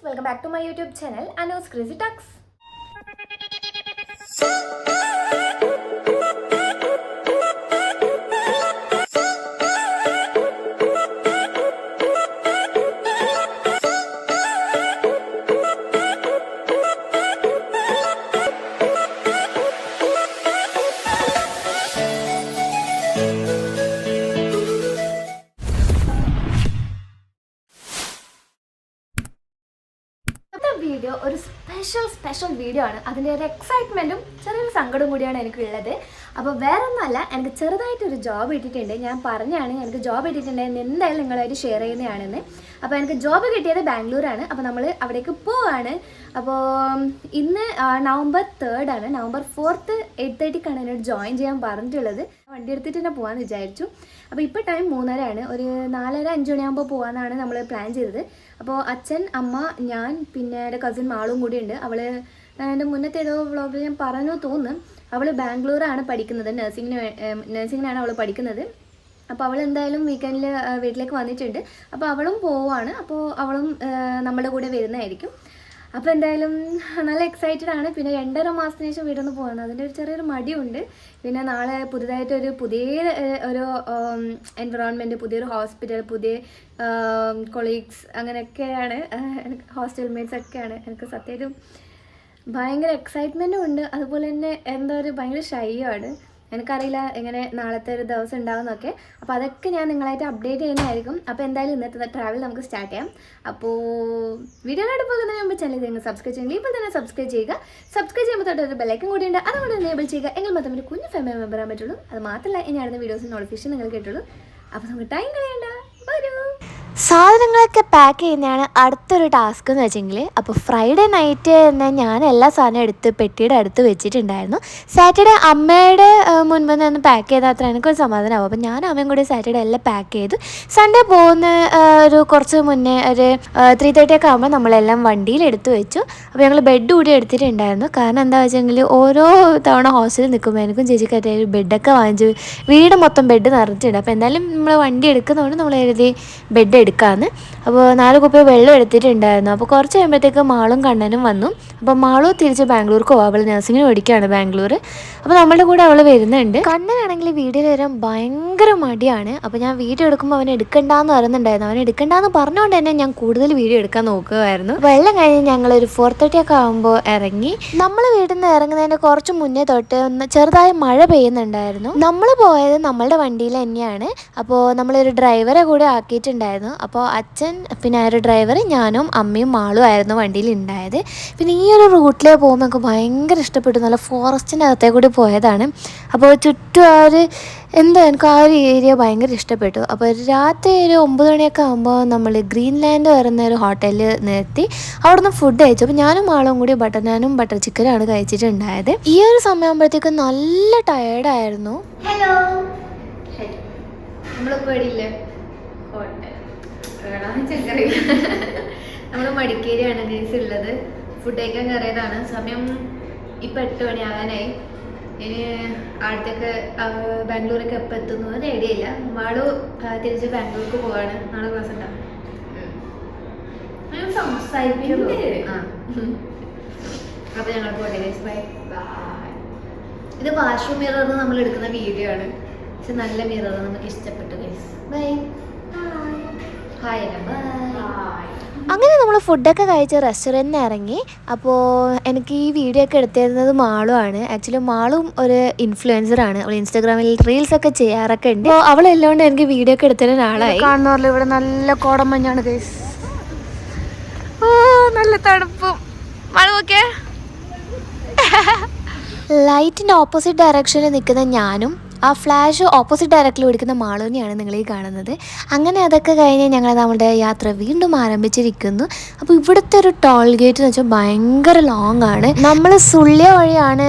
welcome back to my YouTube channel Anu's ക്രിസി Tux Special special video ആണ്. അതിന്റെ ഒരു എക്സൈറ്റ്മെന്റും ചെറിയൊരു സങ്കടവും കൂടിയാണ് എനിക്കുള്ളത്. അപ്പോൾ വേറെ ഒന്നുമല്ല എനിക്ക് ചെറുതായിട്ടൊരു ജോബ് ഇട്ടിട്ടുണ്ട്. ഞാൻ പറഞ്ഞാണ് എനിക്ക് ജോബ് ഇട്ടിട്ടുണ്ടെന്ന് എന്തായാലും നിങ്ങളായിട്ട് ഷെയർ ചെയ്യുന്നതാണെന്ന്. അപ്പോൾ എനിക്ക് ജോബ് കിട്ടിയത് ബാംഗ്ലൂരാണ്. അപ്പോൾ നമ്മൾ അവിടേക്ക് പോവാണ്. അപ്പോൾ ഇന്ന് നവംബർ തേർഡാണ് നവംബർ ഫോർത്ത് എയ്റ്റ് തേർട്ടിക്കാണ് എന്നോട് ജോയിൻ ചെയ്യാൻ പറഞ്ഞിട്ടുള്ളത്. വണ്ടി എടുത്തിട്ട് തന്നെ പോകാമെന്ന് വിചാരിച്ചു. അപ്പോൾ ഇപ്പോൾ ടൈം മൂന്നരയാണ്. ഒരു നാലര അഞ്ച് മണിയാകുമ്പോൾ പോകാമെന്നാണ് നമ്മൾ പ്ലാൻ ചെയ്തത്. അപ്പോൾ അച്ഛൻ അമ്മ ഞാൻ പിന്നെ എന്റെ കസിൻ മാളും കൂടിയുണ്ട് അവൾ എന്റെ മുന്നത്തെ ഏതോ വ്ളോഗിൽ ഞാൻ പറഞ്ഞു തോന്നുന്നു. അവൾ ബാംഗ്ലൂരാണ് പഠിക്കുന്നത്. നഴ്സിങ്ങിന് നഴ്സിങ്ങിനാണ് അവൾ പഠിക്കുന്നത്. അപ്പോൾ അവൾ എന്തായാലും വീക്കെൻഡിൽ വീട്ടിലേക്ക് വന്നിട്ടുണ്ട്. അപ്പോൾ അവളും പോവാണ്. അപ്പോൾ അവളും നമ്മുടെ കൂടെ വരുന്നതായിരിക്കും. അപ്പോൾ എന്തായാലും നല്ല എക്സൈറ്റഡ് ആണ്. പിന്നെ രണ്ടര മാസത്തിന് ശേഷം വീട്ടിൽ നിന്ന് പോകുന്നത് അതിന്റെ ഒരു ചെറിയൊരു മടിയുണ്ട്. പിന്നെ നാളെ പുതുതായിട്ടൊരു പുതിയ ഒരു എൻവിറോൺമെന്റ് പുതിയൊരു ഹോസ്പിറ്റൽ പുതിയ കൊളീഗ്സ് അങ്ങനെയൊക്കെയാണ് ഹോസ്റ്റൽ മേറ്റ്സ് ഒക്കെയാണ്. എനിക്ക് സത്യമായിട്ടും ഭയങ്കര എക്സൈറ്റ്മെന്റും ഉണ്ട്. അതുപോലെ തന്നെ എന്താ ഒരു ഭയങ്കര ഷൈയാണ് എനിക്കറിയില്ല എങ്ങനെ നാളത്തെ ഒരു ദിവസം ഉണ്ടാകുന്നൊക്കെ അപ്പോൾ അതൊക്കെ ഞാൻ നിങ്ങളായിട്ട് അപ്ഡേറ്റ് ചെയ്യുന്നതായിരിക്കും. അപ്പോൾ എന്തായാലും ഇന്നത്തെ ട്രാവൽ നമുക്ക് സ്റ്റാർട്ട് ചെയ്യാം. അപ്പോൾ വീഡിയോയിലോട്ട് പോകുന്നതിന് മുമ്പ് ചാനൽ നിങ്ങൾ സബ്സ്ക്രൈബ് ചെയ്യുക. ഇപ്പോൾ തന്നെ സബ്സ്ക്രൈബ് ചെയ്യുക. സബ്സ്ക്രൈബ് ചെയ്യുമ്പോൾ തൊട്ട് ഒരു കൂടി ഉണ്ട്. അതുകൊണ്ട് എനേബിൾ ചെയ്യുക. എങ്കിൽ മാത്രമേ ഒരു കുഞ്ഞു ഫാമിലി മെമ്പർ ആകാൻ പറ്റുള്ളൂ. അത് മാത്രമല്ല ഇനി അടുത്ത വീഡിയോസ് നോട്ടിഫിക്കേഷൻ നിങ്ങൾ കേട്ടുള്ളൂ. അപ്പോൾ നമുക്ക് ടൈം കളയണ്ട. സാധനങ്ങളൊക്കെ പാക്ക് ചെയ്യുന്നതാണ് അടുത്തൊരു ടാസ്ക് എന്ന് വെച്ചെങ്കിൽ അപ്പോൾ ഫ്രൈഡേ നൈറ്റ് തന്നെ ഞാൻ എല്ലാ സാധനവും എടുത്ത് പെട്ടിയുടെ അടുത്ത് വെച്ചിട്ടുണ്ടായിരുന്നു. സാറ്റർഡേ അമ്മയുടെ മുൻപ് നിന്ന് പാക്ക് ചെയ്താൽ അത്ര എനിക്കൊരു സമാധാനമാവും. അപ്പോൾ ഞാൻ അമ്മയും കൂടി സാറ്റർഡേ എല്ലാം പാക്ക് ചെയ്തു സൺഡേ പോകുന്ന ഒരു കുറച്ച് മുന്നേ ഒരു ത്രീ തേർട്ടി ഒക്കെ ആകുമ്പോൾ നമ്മളെല്ലാം വണ്ടിയിൽ എടുത്ത് വെച്ചു. അപ്പോൾ ഞങ്ങൾ ബെഡ് കൂടി എടുത്തിട്ടുണ്ടായിരുന്നു. കാരണം എന്താ വെച്ചെങ്കിൽ ഓരോ തവണ ഹോസ്റ്റലിൽ നിൽക്കുമ്പോൾ എനിക്കും ചേച്ചിക്കായിട്ട് ഒരു ബെഡൊക്കെ വാങ്ങിച്ച് വീട് മൊത്തം ബെഡ് നിറച്ചിട്ടുണ്ട് അപ്പോൾ എന്തായാലും നമ്മൾ വണ്ടി എടുക്കുന്നതുകൊണ്ട് നമ്മൾ എഴുതി ബെഡ് എടുക്കാമെന്ന് അപ്പോൾ നാല് കുപ്പി വെള്ളം എടുത്തിട്ടുണ്ടായിരുന്നു. അപ്പോൾ കുറച്ച് കഴിയുമ്പോഴത്തേക്ക് മാളും കണ്ണനും വന്നു. അപ്പോൾ മാളു തിരിച്ച് ബാംഗ്ലൂർക്ക് പോകാം അവൾ നഴ്സിങ്ങിന് പഠിക്കുകയാണ് ബാംഗ്ലൂർ. അപ്പോൾ നമ്മളുടെ കൂടെ അവൾ വരുന്നുണ്ട്. കണ്ണനാണെങ്കിൽ വീഡിയോയിൽ വരാൻ ഭയങ്കര മടിയാണ്. അപ്പോൾ ഞാൻ വീഡിയോ എടുക്കുമ്പോൾ അവൻ എടുക്കണ്ടെന്ന് പറയുന്നുണ്ടായിരുന്നു. അവൻ എടുക്കണ്ടെന്ന് പറഞ്ഞുകൊണ്ട് തന്നെ ഞാൻ കൂടുതൽ വീഡിയോ എടുക്കാൻ നോക്കുമായിരുന്നു വെള്ളം കഴിഞ്ഞ് ഞങ്ങൾ ഒരു ഫോർ തേർട്ടി ഒക്കെ ആകുമ്പോൾ ഇറങ്ങി. നമ്മൾ വീട്ടിൽ നിന്ന് ഇറങ്ങുന്നതിന് കുറച്ച് മുന്നേ തൊട്ട് ചെറുതായ മഴ പെയ്യുന്നുണ്ടായിരുന്നു. നമ്മൾ പോയത് നമ്മളുടെ വണ്ടിയിൽ തന്നെയാണ്. അപ്പോൾ നമ്മളൊരു ഡ്രൈവറെ കൂടെ ആക്കിയിട്ടുണ്ടായിരുന്നു. അപ്പോൾ അച്ഛൻ പിന്നെ ആ ഒരു ഡ്രൈവർ ഞാനും അമ്മയും മാളും ആയിരുന്നു വണ്ടിയിൽ ഉണ്ടായത്. പിന്നെ ഈ ഒരു റൂട്ടിലേ പോകുമ്പോൾ എനിക്ക് ഭയങ്കര ഇഷ്ടപ്പെട്ടു. നല്ല ഫോറസ്റ്റിന്റെ അകത്തേ കൂടി പോയതാണ്. അപ്പോൾ ചുറ്റും ആ ഒരു എന്താ എനിക്ക് ആ ഒരു ഏരിയ ഭയങ്കര ഇഷ്ടപ്പെട്ടു. അപ്പോൾ രാത്രി ഒരു ഒമ്പത് മണിയൊക്കെ ആകുമ്പോൾ നമ്മൾ ഗ്രീൻലാൻഡ് വരുന്ന ഒരു ഹോട്ടലിൽ നിർത്തി. അവിടുന്ന് ഫുഡ് കഴിച്ചു. അപ്പോൾ ഞാനും മാളും കൂടി ബട്ടർ നാനും ബട്ടർ ചിക്കനാണ് കഴിച്ചിട്ടുണ്ടായത്. ഈ ഒരു സമയമാകുമ്പോഴത്തേക്കും നല്ല ടയേർഡായിരുന്നു ഹലോ നമ്മളൊക്കെ പേടിയില്ലേ? നമ്മൾ മടിക്കേരിയാണ് ഗേസ് ഉള്ളത്. ഫുഡ് കഴിക്കാൻ കയറിയതാണ് സമയം ഇപ്പം എട്ട് മണിയാകാനായി. ഇനി അടുത്തൊക്കെ ബാംഗ്ലൂരൊക്കെ എപ്പോൾ എത്തുന്നു? അത് ഐഡിയ ഇല്ല മാളു തിരിച്ച് ബാംഗ്ലൂർക്ക് പോവാണ്. നാളെ ക്ലാസ് ഉണ്ടാവും സംസാരിക്കുന്നു ആ. അപ്പൊ ഞങ്ങൾ പോട്ടെ ഗൈസ് ബൈ ഇത് വാഷ്റൂം മിറർ നമ്മൾ എടുക്കുന്ന വീഡിയോ ആണ്. പക്ഷെ നല്ല മിറർ നമുക്ക് ഇഷ്ടപ്പെട്ടു ഗൈസ് ബൈ ഹായ് ബൈ. അങ്ങനെ നമ്മൾ ഫുഡൊക്കെ കഴിച്ച് റെസ്റ്റോറന്റിന് ഇറങ്ങി. അപ്പോൾ എനിക്ക് ഈ വീഡിയോ ഒക്കെ എടുത്തിരുന്നത് മാളുമാണ് ആക്ച്വലി മാളും ഒരു ഇൻഫ്ലുവൻസറാണ് അവൾ ഇൻസ്റ്റാഗ്രാമിൽ റീൽസ് ഒക്കെ ചെയ്യാറൊക്കെ ഉണ്ട്. അപ്പോൾ അവളെല്ലാണ്ട് എനിക്ക് വീഡിയോ ഒക്കെ എടുത്തിരുന്ന ആളായി കാണുന്നവരിൽ ഇവിടെ നല്ല കോടമഞ്ഞാണ് ഗൈസ് ഓ നല്ല തണുപ്പും. മഴ ലൈറ്റിന്റെ ഓപ്പോസിറ്റ് ഡയറക്ഷനിൽ നിൽക്കുന്ന ഞാനും ആ ഫ്ലാഷ് ഓപ്പോസിറ്റ് ഡയറക്റ്റിൽ ഓടിക്കുന്ന മാളുവിനെയാണ് നിങ്ങൾ ഈ കാണുന്നത്. അങ്ങനെ അതൊക്കെ കഴിഞ്ഞ് ഞങ്ങൾ നമ്മുടെ യാത്ര വീണ്ടും ആരംഭിച്ചിരിക്കുന്നു. അപ്പോൾ ഇവിടുത്തെ ഒരു ടോൾ ഗേറ്റ് എന്ന് വെച്ചാൽ ഭയങ്കര ലോങ് ആണ്. നമ്മൾ സുള്ളിയ വഴിയാണ്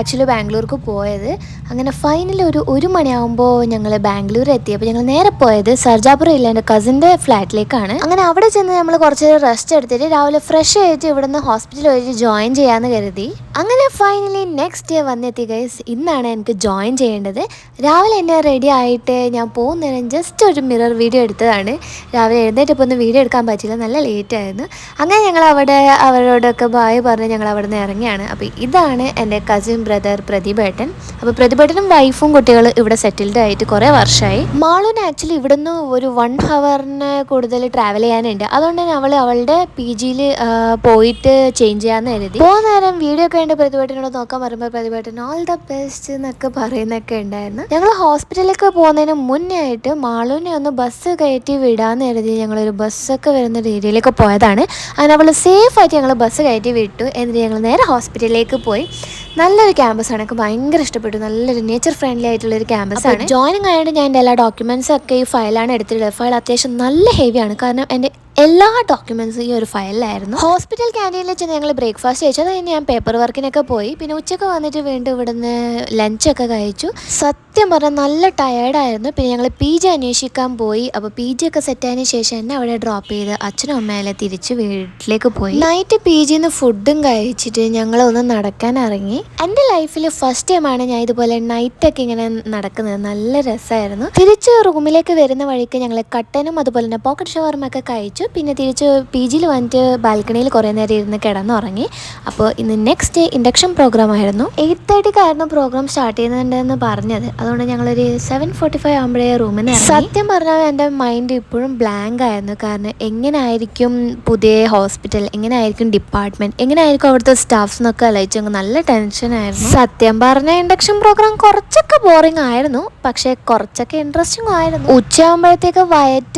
ആക്ച്വലി ബാംഗ്ലൂർക്ക് പോയത്. അങ്ങനെ ഫൈനൽ ഒരു ഒരു മണിയാകുമ്പോൾ ഞങ്ങൾ ബാംഗ്ലൂർ എത്തി. അപ്പോൾ ഞങ്ങൾ നേരെ പോയത് സർജാപുരം ഇല്ല എന്റെ കസിന്റെ ഫ്ലാറ്റിലേക്കാണ് അങ്ങനെ അവിടെ ചെന്ന് നമ്മൾ കുറച്ച് റെസ്റ്റ് എടുത്തിട്ട് രാവിലെ ഫ്രഷ് ആയിട്ട് ഇവിടുന്ന് ഹോസ്പിറ്റലിൽ വഴി ജോയിൻ ചെയ്യാമെന്ന് കരുതി. അങ്ങനെ ഫൈനലി നെക്സ്റ്റ് ഡേ വന്നെത്തി ഗൈസ് ഇന്നാണ് എനിക്ക് ജോയിൻ ചെയ്യേണ്ടത്. രാവിലെ എന്നെ റെഡി ആയിട്ട് ഞാൻ പോകുന്നതിന് ജസ്റ്റ് ഒരു മിറർ വീഡിയോ എടുത്തതാണ്. രാവിലെ എഴുന്നേറ്റപ്പോൾ വീഡിയോ എടുക്കാൻ പറ്റില്ല നല്ല ലേറ്റ് ആയിരുന്നു. അങ്ങനെ ഞങ്ങൾ അവിടെ അവരോടൊക്കെ ബായ് പറഞ്ഞ് ഞങ്ങൾ അവിടെ നിന്ന് ഇറങ്ങിയാണ്. അപ്പോൾ ഇതാണ് എന്റെ കസിൻ ബ്രദർ പ്രതിഭേട്ടൻ. അപ്പോൾ പ്രതിഭേട്ടനും വൈഫും കുട്ടികൾ ഇവിടെ സെറ്റിൽഡ് ആയിട്ട് കുറേ വർഷമായി മാളൂന് ആക്ച്വലി ഇവിടെ നിന്ന് ഒരു വൺ ഹവറിന് കൂടുതൽ ട്രാവൽ ചെയ്യാനുണ്ട്. അതുകൊണ്ട് തന്നെ അവൾ അവളുടെ പി ജിയിൽ പോയിട്ട് ചേഞ്ച് ചെയ്യാമെന്ന് കരുതി. പോകുന്ന നേരം വീഡിയോ ഒക്കെ ഉണ്ട് പ്രതിഭേട്ടനോട് നോക്കാൻ പറയുമ്പോൾ പ്രതിഭേട്ടൻ ഓൾ ദ ബെസ്റ്റ് എന്നൊക്കെ പറയുന്നൊക്കെ ഉണ്ടായിരുന്നു. ഞങ്ങൾ ഹോസ്പിറ്റലിലേക്ക് പോകുന്നതിന് മുന്നേ ആയിട്ട് മാളൂനെ ഒന്ന് ബസ് കയറ്റി വിടാന്ന് കരുതി ഞങ്ങളൊരു ബസ്സൊക്കെ വരുന്ന രീതിയിലേക്ക് പോയതാണ്. അങ്ങനെ അവൾ സേഫ് ആയിട്ട് ഞങ്ങൾ ബസ് കയറ്റി വിട്ടു. എന്നിട്ട് ഞങ്ങൾ നേരെ ഹോസ്പിറ്റലിലേക്ക് പോയി. നല്ലൊരു ക്യാമ്പസ് ആണ്. എനിക്ക് ഭയങ്കര ഇഷ്ടപ്പെട്ടു. നല്ലൊരു നേച്ചർ ഫ്രണ്ട്ലി ആയിട്ടുള്ള ഒരു ക്യാമ്പസ് ആണ്. ജോയിനിങ് ആയതുകൊണ്ട് ഞാൻ എന്റെ എല്ലാ ഡോക്യുമെന്റ്സ് ഒക്കെ ഈ ഫയലാണ് എടുത്തിട്ടുള്ളത്. ഫയൽ അത്യാവശ്യം നല്ല ഹെവിയാണ് കാരണം എന്റെ എല്ലാ ഡോക്യുമെന്റ്സും ഈ ഒരു ഫയലിലായിരുന്നു ഹോസ്പിറ്റൽ ക്യാന്റീനിൽ വെച്ച് ഞങ്ങൾ ബ്രേക്ക്ഫാസ്റ്റ് കഴിച്ചു. അത് കഴിഞ്ഞ് ഞാൻ പേപ്പർ വർക്കിനൊക്കെ പോയി. പിന്നെ ഉച്ചയ്ക്ക് വന്നിട്ട് വീണ്ടും ഇവിടുന്ന് ലഞ്ചൊക്കെ കഴിച്ചു. സത്യം പറഞ്ഞാൽ നല്ല ടയേർഡായിരുന്നു പിന്നെ ഞങ്ങൾ പി ജി അന്വേഷിക്കാൻ പോയി. അപ്പോൾ പി ജി ഒക്കെ സെറ്റ് ആയതിനു ശേഷം എന്നെ അവിടെ ഡ്രോപ്പ് ചെയ്ത് അച്ഛനും അമ്മയെ തിരിച്ച് വീട്ടിലേക്ക് പോയി. നൈറ്റ് പി ജിന്ന് ഫുഡും കഴിച്ചിട്ട് ഞങ്ങളൊന്ന് നടക്കാൻ ഇറങ്ങി. എന്റെ ലൈഫിൽ ഫസ്റ്റ് ടൈമാണ് ഞാൻ ഇതുപോലെ നൈറ്റൊക്കെ ഇങ്ങനെ നടക്കുന്നത്. നല്ല രസമായിരുന്നു തിരിച്ച് റൂമിലേക്ക് വരുന്ന വഴിക്ക് ഞങ്ങൾ കട്ടനും അതുപോലെ തന്നെ പോക്കറ്റ് ഷവർമൊക്കെ കഴിച്ചു. പിന്നെ തിരിച്ച് പി ജിയിൽ വന്നിട്ട് ബാൽക്കണിയിൽ കുറേ നേരം ഇരുന്ന് കിടന്നുറങ്ങി. അപ്പോൾ ഇന്ന് നെക്സ്റ്റ് ഡേ ഇൻഡക്ഷൻ പ്രോഗ്രാം ആയിരുന്നു. എയ്റ്റ് തേർട്ടിക്കായിരുന്നു പ്രോഗ്രാം സ്റ്റാർട്ട് ചെയ്യുന്നുണ്ടെന്ന് പറഞ്ഞത്. അതുകൊണ്ട് ഞങ്ങളൊരു സെവൻ ഫോർട്ടി ഫൈവ് ആകുമ്പോഴേ റൂമിൽ നിന്ന് സത്യം പറഞ്ഞാൽ എന്റെ മൈൻഡ് ഇപ്പോഴും ബ്ലാങ്ക് ആയിരുന്നു. കാരണം എങ്ങനെയായിരിക്കും പുതിയ ഹോസ്പിറ്റൽ എങ്ങനെയായിരിക്കും ഡിപ്പാർട്ട്മെന്റ് എങ്ങനെയായിരിക്കും അവിടുത്തെ സ്റ്റാഫ്സ് എന്നൊക്കെ അലയിച്ചു നല്ല നല്ല ടെൻഷനായിരുന്നു. സത്യം പറഞ്ഞ ഇൻഡക്ഷൻ പ്രോഗ്രാം കുറച്ചൊക്കെ ബോറിംഗ് ആയിരുന്നു. പക്ഷേ കുറച്ചൊക്കെ ഇൻട്രസ്റ്റിംഗ് ആയിരുന്നു. ഉച്ചയാകുമ്പോഴത്തേക്ക്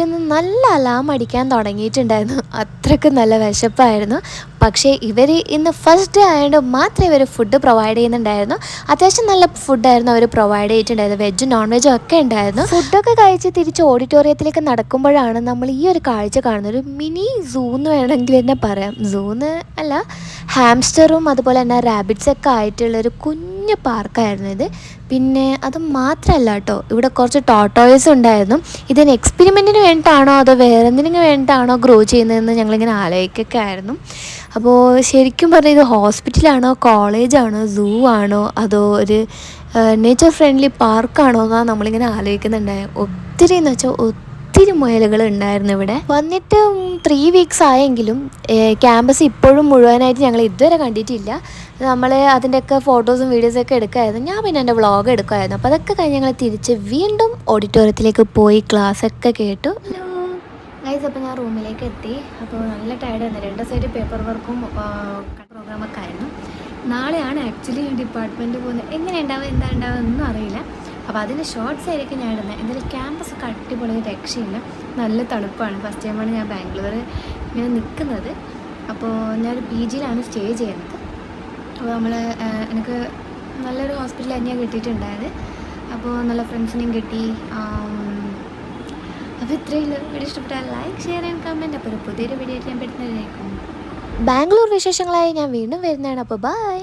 നിന്ന് നല്ല അലാം അടിക്കാൻ തുടങ്ങിയിട്ടുണ്ടായിരുന്നു. അത്രയ്ക്ക് നല്ല വിശപ്പായിരുന്നു. പക്ഷേ ഇവർ ഇന്ന് ഫസ്റ്റ് ഡേ ആയതുകൊണ്ട് മാത്രമേ ഇവർ ഫുഡ് പ്രൊവൈഡ് ചെയ്യുന്നുണ്ടായിരുന്നു. അത്യാവശ്യം നല്ല ഫുഡായിരുന്നു അവർ പ്രൊവൈഡ് ചെയ്തിട്ടുണ്ടായിരുന്നു വെജും നോൺ വെജും ഒക്കെ ഉണ്ടായിരുന്നു. ഫുഡൊക്കെ കഴിച്ച് തിരിച്ച് ഓഡിറ്റോറിയത്തിലേക്ക് നടക്കുമ്പോഴാണ് നമ്മൾ ഈ ഒരു കാഴ്ച കാണുന്നത്. ഒരു മിനി സൂ എന്ന് വേണമെങ്കിൽ തന്നെ പറയാം. സൂന്ന് അല്ല ഹാംസ്റ്ററും അതുപോലെ തന്നെ റാബിറ്റ്സ് ഒക്കെ ആയിട്ടുള്ള ഒരു കുഞ്ഞു പാർക്കായിരുന്നു ഇത്. പിന്നെ അത് മാത്രമല്ല കേട്ടോ. ഇവിടെ കുറച്ച് ടോട്ടോയ്സ് ഉണ്ടായിരുന്നു. ഇതിന് എക്സ്പെരിമെന്റിന് വേണ്ടിയിട്ടാണോ അതോ വേറെ എന്തിനു വേണ്ടിയിട്ടാണോ ഗ്രോ ചെയ്യുന്നതെന്ന് ഞങ്ങളിങ്ങനെ ആലോചിക്കൊക്കെ ആയിരുന്നു അപ്പോൾ ശരിക്കും പറഞ്ഞാൽ ഇത് ഹോസ്പിറ്റലാണോ കോളേജാണോ സൂ ആണോ അതോ ഒരു നേച്ചർ ഫ്രണ്ട്ലി പാർക്കാണോ എന്നാണ് നമ്മളിങ്ങനെ ആലോചിക്കുന്നുണ്ടായത് ഒത്തിരി എന്ന് വെച്ചാൽ ഒത്തിരി മുയലുകൾ ഉണ്ടായിരുന്നു ഇവിടെ. വന്നിട്ട് ത്രീ വീക്സ് ആയെങ്കിലും ക്യാമ്പസ് ഇപ്പോഴും മുഴുവനായിട്ട് ഞങ്ങൾ ഇതുവരെ കണ്ടിട്ടില്ല. നമ്മൾ അതിന്റെയൊക്കെ ഫോട്ടോസും വീഡിയോസൊക്കെ എടുക്കുമായിരുന്നു. ഞാൻ പിന്നെ എന്റെ വ്ളോഗ് എടുക്കുമായിരുന്നു. അപ്പോൾ അതൊക്കെ കഴിഞ്ഞ് ഞങ്ങൾ തിരിച്ച് വീണ്ടും ഓഡിറ്റോറിയത്തിലേക്ക് പോയി ക്ലാസ്സൊക്കെ കേട്ടു. ഗൈസ് അപ്പോൾ ഞാൻ റൂമിലേക്ക് എത്തി. അപ്പോൾ നല്ല ടയർഡായിരുന്നു രണ്ട് സൈഡ് പേപ്പർ വർക്കും പ്രോഗ്രാമൊക്കെ ആയിരുന്നു. നാളെയാണ് ആക്ച്വലി ഡിപ്പാർട്ട്മെന്റ് പോകുന്നത്. എങ്ങനെ ഉണ്ടാവും? എന്താ ഉണ്ടാവുക? ഒന്നും അറിയില്ല. അപ്പോൾ അതിന്റെ ഷോർട്സ് ആയിരിക്കും ഞാൻ ഇടുന്നത് എന്തായാലും ക്യാമ്പസ് ഒക്കെ അടിപൊളി രക്ഷയില്ല. നല്ല തണുപ്പാണ്. ഫസ്റ്റ് ടൈമാണ് ഞാൻ ബാംഗ്ലൂർ ഇങ്ങനെ നിൽക്കുന്നത് അപ്പോൾ ഞാനൊരു പി ജിയിലാണ് സ്റ്റേ ചെയ്യുന്നത്. അപ്പോൾ നമ്മൾ എനിക്ക് നല്ലൊരു ഹോസ്പിറ്റൽ തന്നെയാണ് കിട്ടിയിട്ടുണ്ടായത്. അപ്പോൾ നല്ല ഫ്രണ്ട്സിനെയും കിട്ടി. അപ്പോൾ ഇത്രയും വീഡിയോ ഇഷ്ടപ്പെട്ടാൽ ലൈക്ക് ഷെയർ ആൻഡ് കമന്റ് അപ്പോൾ ഒരു പുതിയൊരു വീഡിയോ ഞാൻ പെടുന്നതായിരിക്കും ബാംഗ്ലൂർ വിശേഷങ്ങളായി ഞാൻ വീണ്ടും വരുന്നതാണ്. അപ്പോൾ ബൈ